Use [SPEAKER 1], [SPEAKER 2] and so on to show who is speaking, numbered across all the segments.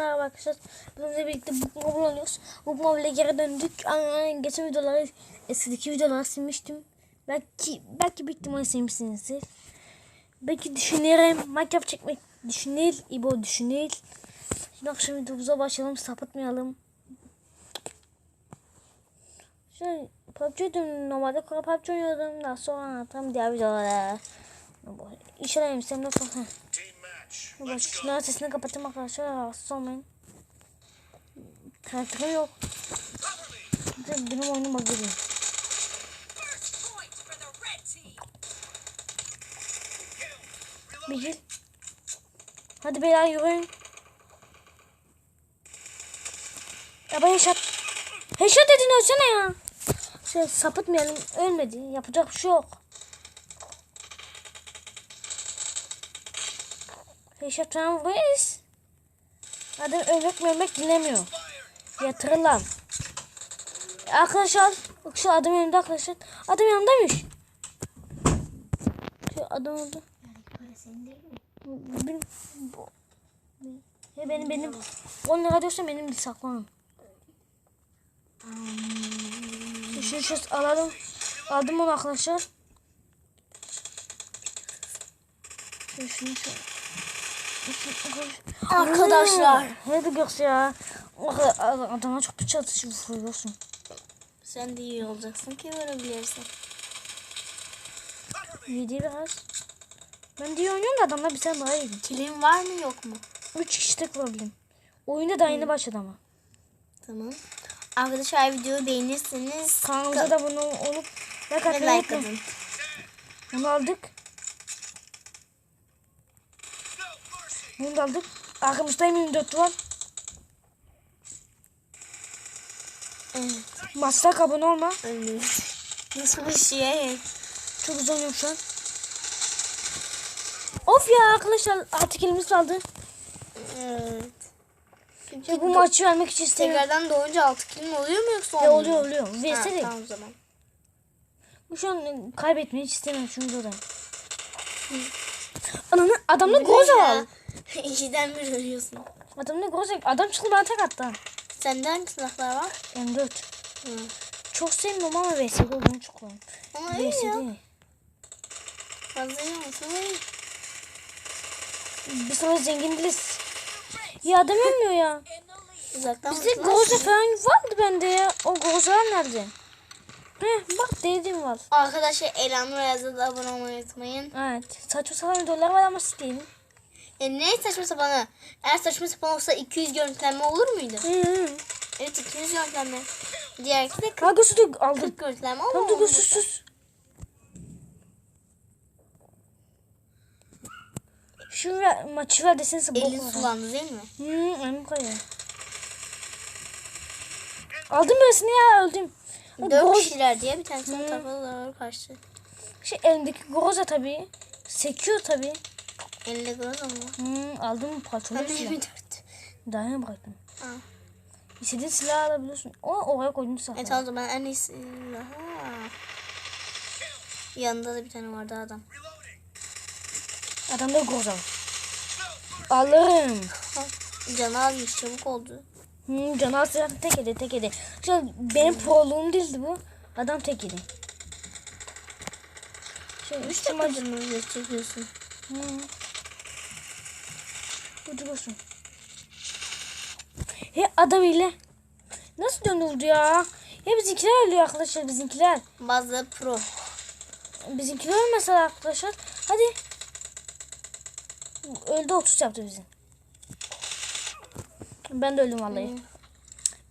[SPEAKER 1] merhaba arkadaşlar. Bugün birlikte Book Mobile oynuyoruz. Book Mobile'e geri döndük. Aa, Geçen videoları, eskideki videoları silmiştim. Belki, belki bir ihtimalle silmişsinizdir. Belki düşünürüm. Minecraft çekmek düşünür. İbo düşünür. Şimdi akşam videomuza başlayalım. Sapıtmayalım. Şöyle PUBG'ydim. Normalde PUBG oynuyordum. Daha sonra anlatırım diğer videolara. İnşallah elimizden de Bak şunların sesini kapatayım arkadaşlar rahatsız olmayın. Yok. Benim oyunum bak geliyor.
[SPEAKER 2] First point for the red team.
[SPEAKER 1] Bir gel. Hadi beyler yürüyün. Ya ben headshot. Headshot dedin ölsene ya. Şey sapıtmayalım ölmedi. Yapacak bir şey yok. Falan vuruyoruz. Adam ölmek ölmek dinlemiyor. Yatırırlar. Arkadaşlar bak şu adam yanımda arkadaşlar. Adam yanımdaymış. Şu adam oldu. Benim, bu, ya benim benim 10 lira diyorsa benim de saklanın. Şu şu şu alalım. Aldım onu arkadaşlar. Şu şunu şu.
[SPEAKER 2] Arkadaşlar.
[SPEAKER 1] Hadi göks ya. Ad- Adama çok bıçak atışı vuruyorsun.
[SPEAKER 2] Sen de iyi olacaksın ki vurabilirsin.
[SPEAKER 1] Yedi biraz. Ben diye oynuyorum da adamlar bir tane daha yedi.
[SPEAKER 2] Kilin var mı yok mu?
[SPEAKER 1] Üç kişi tek. Oyunda da yeni başladı ama.
[SPEAKER 2] Tamam. Arkadaşlar videoyu beğenirseniz
[SPEAKER 1] Kanalımıza da bunu olup like atmayı
[SPEAKER 2] like
[SPEAKER 1] unutmayın.
[SPEAKER 2] atın.
[SPEAKER 1] Bunu aldık. Bunu da aldık. Arkamızda 24 var.
[SPEAKER 2] Evet.
[SPEAKER 1] Maslak abone olma.
[SPEAKER 2] Öldüm. Nasıl bir şey?
[SPEAKER 1] Çok güzel oynuyorum şu an. Of ya arkadaşlar artık elimiz kaldı.
[SPEAKER 2] Evet.
[SPEAKER 1] Şey, bu maçı vermek için istemiyorum.
[SPEAKER 2] Tekrardan doğunca 6 kilim oluyor mu yoksa
[SPEAKER 1] Ya
[SPEAKER 2] olmuyor?
[SPEAKER 1] oluyor oluyor.
[SPEAKER 2] Ha,
[SPEAKER 1] VS değil.
[SPEAKER 2] tamam o zaman.
[SPEAKER 1] Bu şu an kaybetmeyi hiç istemiyorum şu videoda. Ananı adamda groza var.
[SPEAKER 2] İkiden bir ölüyorsun.
[SPEAKER 1] Adamda groza Adam çıktı bana tek attı.
[SPEAKER 2] Sende hangi silahlar var?
[SPEAKER 1] M4.
[SPEAKER 2] Hı.
[SPEAKER 1] Çok sevmiyorum ama VS'de olduğunu çok koyuyorum.
[SPEAKER 2] Ama iyi
[SPEAKER 1] VS
[SPEAKER 2] ya. Fazla iyi olsun iyi.
[SPEAKER 1] Biz sonra zengin değiliz. Ya adam ölmüyor ya.
[SPEAKER 2] Uzaktan
[SPEAKER 1] Bizde
[SPEAKER 2] bakılan-
[SPEAKER 1] groza falan vardı bende ya. O grozalar nerede? Heh bak değdim var.
[SPEAKER 2] Arkadaşlar Elanur Yaz'a da abone olmayı unutmayın.
[SPEAKER 1] Evet. Saçma sapan videolar var ama siteyim.
[SPEAKER 2] E ne saçma sapanı? Eğer saçma sapan olsa 200 görüntülenme olur muydu?
[SPEAKER 1] Hı hı.
[SPEAKER 2] Evet 200 görüntülenme. Diğerki de 40,
[SPEAKER 1] Ha gözü de aldım.
[SPEAKER 2] 40 görüntülenme ama
[SPEAKER 1] Tamam dur
[SPEAKER 2] olmadı.
[SPEAKER 1] sus sus. Şu ver, maçı ver desenize bok
[SPEAKER 2] Elin sulandı değil mi?
[SPEAKER 1] Hı, elim kayıyor. Aldım birisini ya öldüm.
[SPEAKER 2] 4
[SPEAKER 1] Groz,
[SPEAKER 2] kişiler diye bir tanesinin kafaları karşı.
[SPEAKER 1] şey elimdeki groza tabii. Sekiyor tabii.
[SPEAKER 2] Elinde groza mı?
[SPEAKER 1] Hı, aldım
[SPEAKER 2] Ben de
[SPEAKER 1] silah.
[SPEAKER 2] 24.
[SPEAKER 1] Daha ne bıraktım.
[SPEAKER 2] Ha.
[SPEAKER 1] İstediğin silahı alabiliyorsun. O oraya koydum silahı.
[SPEAKER 2] E tamam o zaman en iyisi. Aha. Yanında da bir tane vardı adam.
[SPEAKER 1] Adamda groza var. Alırım.
[SPEAKER 2] Canı almış çabuk oldu.
[SPEAKER 1] Hı, canavar silahı tek yedi tek yedi. Şu benim proluğum değildi bu. Adam tek yedi. Şöyle
[SPEAKER 2] Üç dakika mı çekiyorsun?
[SPEAKER 1] Hı. Olsun. He adam ile. Nasıl döndürdü ya? Ya bizimkiler ölüyor arkadaşlar bizimkiler.
[SPEAKER 2] Bazı pro.
[SPEAKER 1] Bizimkiler mesela arkadaşlar. Hadi. Öldü 30 yaptı bizi. Ben de öldüm vallahi.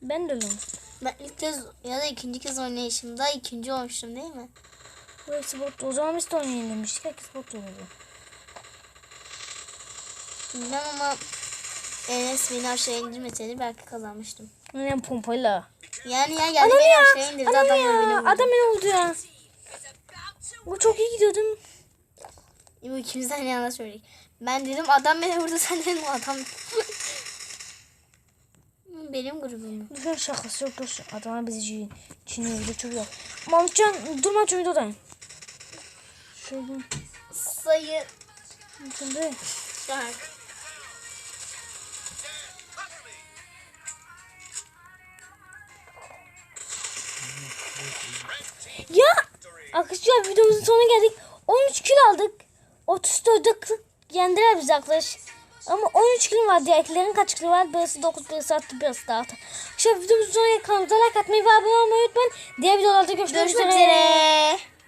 [SPEAKER 1] Ben de öldüm.
[SPEAKER 2] Ben ilk kez ya da ikinci kez oynayışımda ikinci olmuştum değil mi?
[SPEAKER 1] Bu hepsi bot. O zaman biz de oynayalım demiştik. Herkes bot oynadı.
[SPEAKER 2] Bilmem ama Enes beni aşağı indirmeseydi belki kazanmıştım.
[SPEAKER 1] Önemli pompayla.
[SPEAKER 2] Yani ya geldi
[SPEAKER 1] Adam
[SPEAKER 2] beni
[SPEAKER 1] ya.
[SPEAKER 2] aşağı indirdi
[SPEAKER 1] Adam
[SPEAKER 2] adam da beni
[SPEAKER 1] ya.
[SPEAKER 2] vurdu.
[SPEAKER 1] Adam beni oldu ya. Bu çok iyi gidiyordum.
[SPEAKER 2] Bu ikimizden yana söyledik. Ben dedim adam beni vurdu sen dedin o adam. Benim grubum.
[SPEAKER 1] Lütfen şakası yok dostum. Adamlar bizi çiğniyor. Bir de çok yok. Mahmutcan durma şu videodayım. Şöyle.
[SPEAKER 2] Sayı
[SPEAKER 1] Şimdi.
[SPEAKER 2] şarkı.
[SPEAKER 1] Ya arkadaşlar videomuzun sonuna geldik. 13 kilo aldık. 34'e 40 yendiler bizi arkadaş. Ama 13 kilo var. Diğerlerin kaç kilo var? Birisi 9, birisi 6, birisi de 6. Arkadaşlar videomuzun sonuna. Kanalımıza like atmayı ve abone olmayı unutmayın. Diğer videolarda görüşmek,
[SPEAKER 2] Görüşmek üzere.